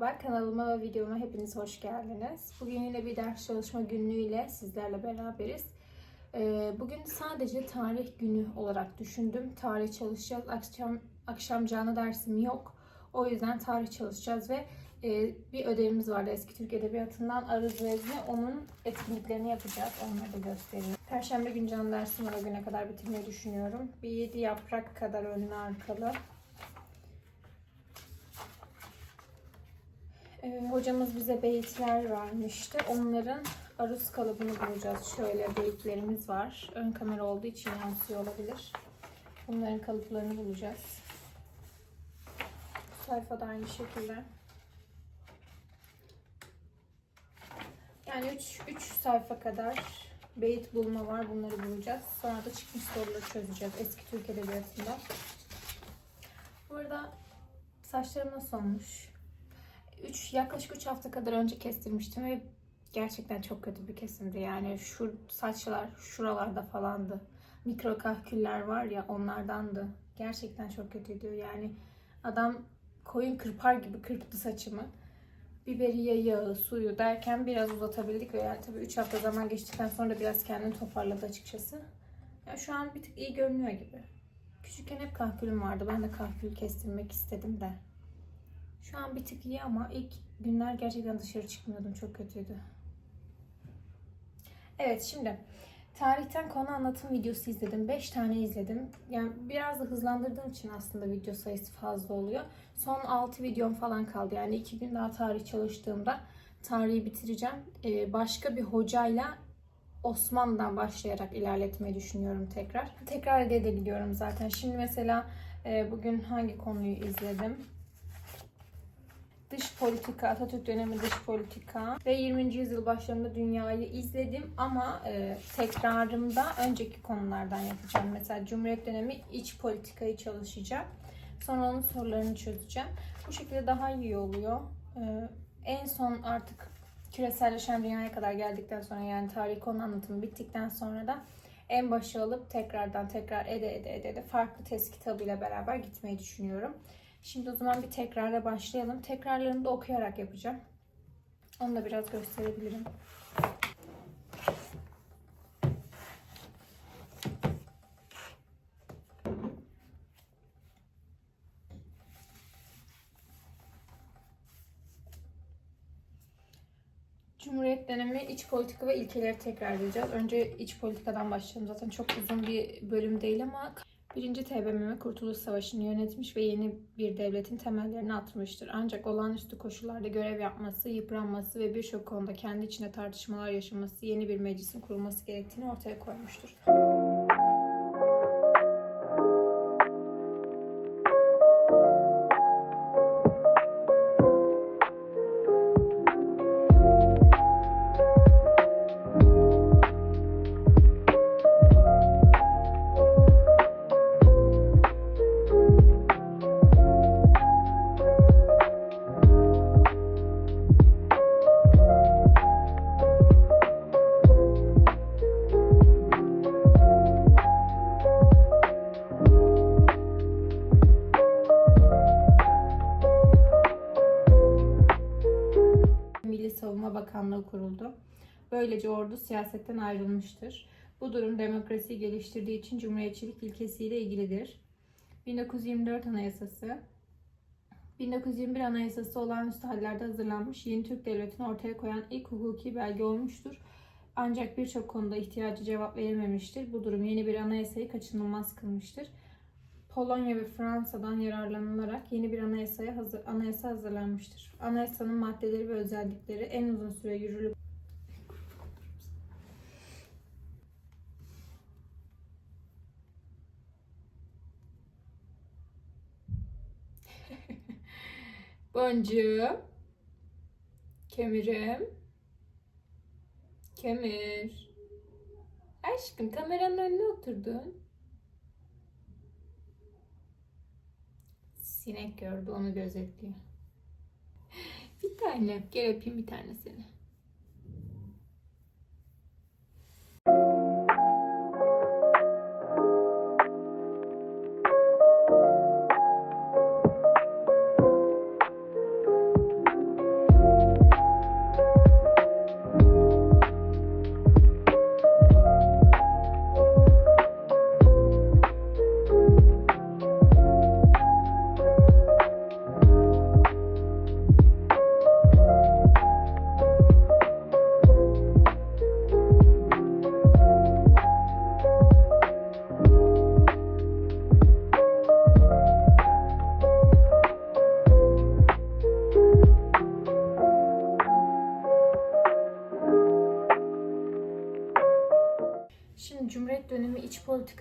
Merhaba. Kanalıma ve videoma hepiniz hoş geldiniz. Bugün yine bir ders çalışma günlüğüyle sizlerle beraberiz. Ee, Bugün sadece tarih günü olarak düşündüm. Tarih çalışacağız. Akşam akşam canlı dersim yok. O yüzden tarih çalışacağız ve e, bir ödevimiz vardı eski Türk Edebiyatı'ndan Arız Vezne. Onun etkinliklerini yapacağız. Onları da göstereyim. Perşembe günü canlı dersim var. O güne kadar bitirmeyi düşünüyorum. Bir yedi yaprak kadar önlü arkalı. Ee, hocamız bize beyitler vermişti. Onların aruz kalıbını bulacağız. Şöyle beyitlerimiz var. Ön kamera olduğu için yansıyor olabilir. Bunların kalıplarını bulacağız. Bu sayfada aynı şekilde. Yani 3 3 sayfa kadar beyit bulma var. Bunları bulacağız. Sonra da çıkmış soruları çözeceğiz eski Türk Edebiyatı'nda. Bu arada saçlarım nasıl olmuş? 3 yaklaşık 3 hafta kadar önce kestirmiştim ve gerçekten çok kötü bir kesimdi. Yani şu saçlar şuralarda falandı. Mikro kahküller var ya onlardandı. Gerçekten çok kötüydü. Yani adam koyun kırpar gibi kırptı saçımı. Biberiye yağı, suyu derken biraz uzatabildik ve yani tabii 3 hafta zaman geçtikten sonra biraz kendini toparladı açıkçası. Ya şu an bir tık iyi görünüyor gibi. Küçükken hep kahkülüm vardı. Ben de kahkül kestirmek istedim de. Şu an bir tık iyi ama ilk günler gerçekten dışarı çıkmıyordum. Çok kötüydü. Evet şimdi tarihten konu anlatım videosu izledim. 5 tane izledim. Yani biraz da hızlandırdığım için aslında video sayısı fazla oluyor. Son 6 videom falan kaldı. Yani 2 gün daha tarih çalıştığımda tarihi bitireceğim. Ee, başka bir hocayla Osmanlı'dan başlayarak ilerletmeyi düşünüyorum tekrar. Tekrar edebiliyorum zaten. Şimdi mesela e, bugün hangi konuyu izledim? Dış politika, Atatürk dönemi dış politika ve 20. yüzyıl başlarında dünyayı izledim ama e, tekrarımda önceki konulardan yapacağım. Mesela Cumhuriyet dönemi iç politikayı çalışacağım. Sonra onun sorularını çözeceğim. Bu şekilde daha iyi oluyor. E, en son artık küreselleşen dünyaya kadar geldikten sonra yani tarih konu anlatımı bittikten sonra da en başa alıp tekrardan tekrar ede ede ede, ede farklı test kitabıyla beraber gitmeyi düşünüyorum. Şimdi o zaman bir tekrarla başlayalım. Tekrarlarını da okuyarak yapacağım. Onu da biraz gösterebilirim. Cumhuriyet dönemi iç politika ve ilkeleri tekrarlayacağız. Önce iç politikadan başlayalım. Zaten çok uzun bir bölüm değil ama Birinci TBMM Kurtuluş Savaşı'nı yönetmiş ve yeni bir devletin temellerini atmıştır. Ancak olağanüstü koşullarda görev yapması, yıpranması ve birçok konuda kendi içinde tartışmalar yaşaması yeni bir meclisin kurulması gerektiğini ortaya koymuştur. Böylece ordu siyasetten ayrılmıştır. Bu durum demokrasiyi geliştirdiği için cumhuriyetçilik ilkesiyle ilgilidir. 1924 Anayasası 1921 Anayasası olağanüstü hallerde hazırlanmış yeni Türk Devleti'ni ortaya koyan ilk hukuki belge olmuştur. Ancak birçok konuda ihtiyacı cevap verilmemiştir. Bu durum yeni bir anayasayı kaçınılmaz kılmıştır. Polonya ve Fransa'dan yararlanılarak yeni bir anayasaya hazır, anayasa hazırlanmıştır. Anayasanın maddeleri ve özellikleri en uzun süre yürürlük Boncuğum. Kemirim. Kemir. Aşkım kameranın önüne oturdun. Sinek gördü onu gözetliyor. Bir tane. Gel öpeyim bir tane seni.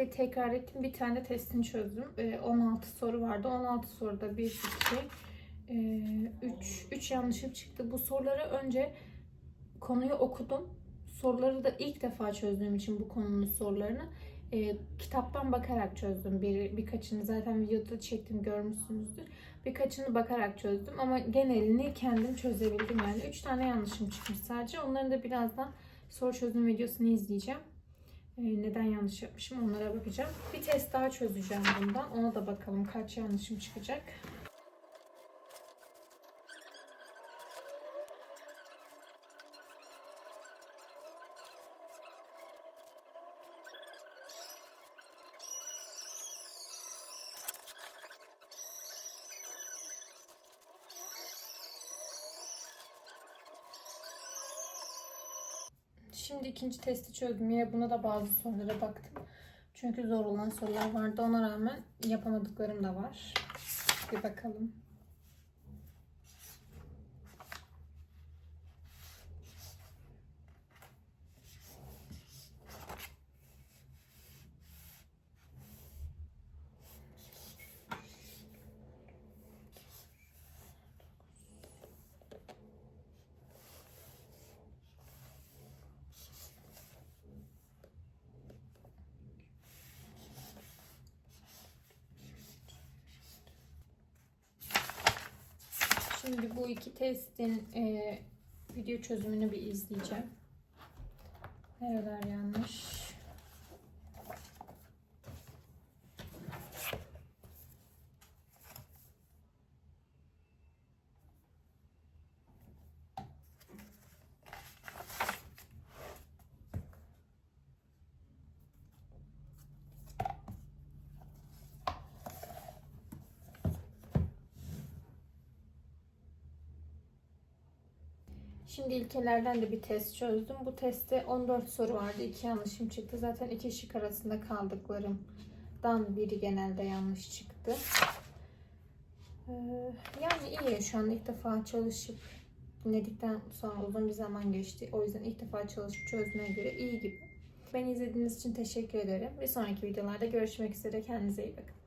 Matematikayı tekrar ettim. Bir tane testini çözdüm. Ee, 16 soru vardı. 16 soruda 1, 2, 3, 3 yanlışım çıktı. Bu soruları önce konuyu okudum. Soruları da ilk defa çözdüğüm için bu konunun sorularını e, kitaptan bakarak çözdüm. Bir, birkaçını zaten videoda çektim görmüşsünüzdür. Birkaçını bakarak çözdüm ama genelini kendim çözebildim yani. 3 tane yanlışım çıkmış sadece. Onların da birazdan soru çözüm videosunu izleyeceğim. E, neden yanlış yapmışım onlara bakacağım. Bir test daha çözeceğim bundan. Ona da bakalım kaç yanlışım çıkacak. Şimdi ikinci testi çözdüm. Yine buna da bazı sorulara baktım. Çünkü zor olan sorular vardı. Ona rağmen yapamadıklarım da var. Bir bakalım. Şimdi bu iki testin e, video çözümünü bir izleyeceğim. Nereler yanlış? Şimdi ilkelerden de bir test çözdüm. Bu testte 14 soru vardı. 2 yanlışım çıktı. Zaten iki şık arasında kaldıklarımdan biri genelde yanlış çıktı. Ee, yani iyi. Şu an ilk defa çalışıp dinledikten sonra uzun bir zaman geçti. O yüzden ilk defa çalışıp çözmeye göre iyi gibi. Beni izlediğiniz için teşekkür ederim. Bir sonraki videolarda görüşmek üzere. Kendinize iyi bakın.